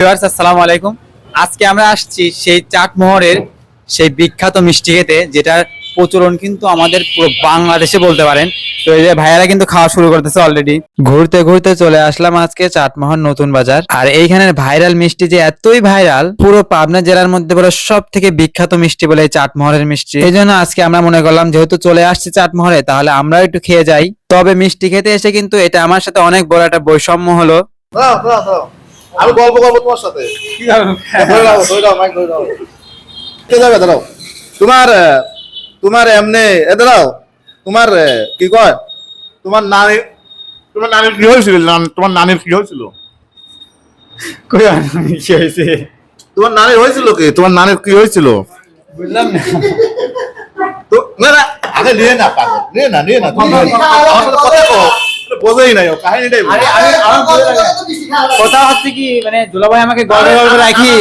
Viewers, আসসালামু আলাইকুম। আজকে আমরা আসছি সেই চাটমোহরের সেই বিখ্যাত মিষ্টি খেতে, যেটার প্রচলন কিন্তু আমাদের পুরো বাংলাদেশে বলতে পারেন। তো এই যে ভাইয়ারা কিন্তু খাওয়া শুরু করতেছে অলরেডি ঘুরতে ঘুরতে চলে আসলাম আজকে চাটমোহর নতুন বাজার। আর এইখানের ভাইরাল মিষ্টি যে এতই ভাইরাল, পুরো পাবনা জেলার মধ্যে বলে সব থেকে বিখ্যাত মিষ্টি বলে এই চাটমোহরের মিষ্টি। এই জন্য আজকে আমরা মনে করলাম, যেহেতু চলে আসছি চাটমোহরে, তাহলে আমরাও একটু খেয়ে যাই। তবে মিষ্টি খেতে এসে কিন্তু এটা আমার সাথে অনেক বড় একটা বৈষম্য হলো। আমি গল্প করব তোমার সাথে। কে যাবে দাঁড়াও তোমার তোমার এমনি এ দাঁড়াও তোমার কি কয়? তোমার নানি তোমার নানির কি হয়েছিল? তোমার নানির কি হয়েছিল? কই কি হয়েছে? তোমার নানির হয়েছিল কি? তোমার নানির কি হয়েছিল? বুঝলাম না। তো না আগে নিয়ে না পাগল। নিয়ে না নিয়ে না। কথা বোঝেই নাই ও কাহিনীটাই কথা হচ্ছে কি মানে দুলাভাই আমাকে গল্পে গল্পে রাখি?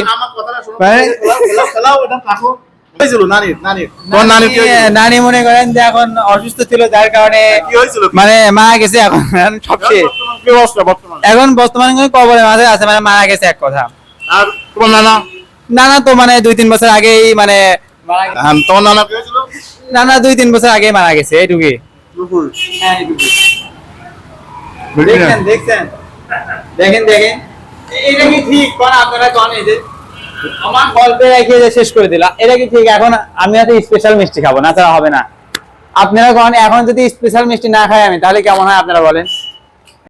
নানি মনে করেন যে এখন অসুস্থ ছিল যার কারণে মানে মারা গেছে এখন সব এখন বর্তমানে কবরের মাঝে আছে মানে মারা গেছে এক কথা। আর তোমার নানা? নানা তো মানে দুই তিন বছর আগেই মানে মারা গেছে। হ্যাঁ, তোমার নানা নানা দুই তিন বছর আগেই মারা গেছে এইটুকুই। হ্যাঁ, দেখছেন দেখছেন দেখেন। দেখেন এটা কি ঠিক? কারণ আপনারা কোন যে আমার গল্পে রেখে শেষ করে দিলাম এটা কি ঠিক? এখন আমি হয়তো স্পেশাল মিষ্টি খাব না ছাড়া হবে না। আপনারা এখন যদি স্পেশাল মিষ্টি না খাই আমি তাহলে কেমন হয় আপনারা বলেন?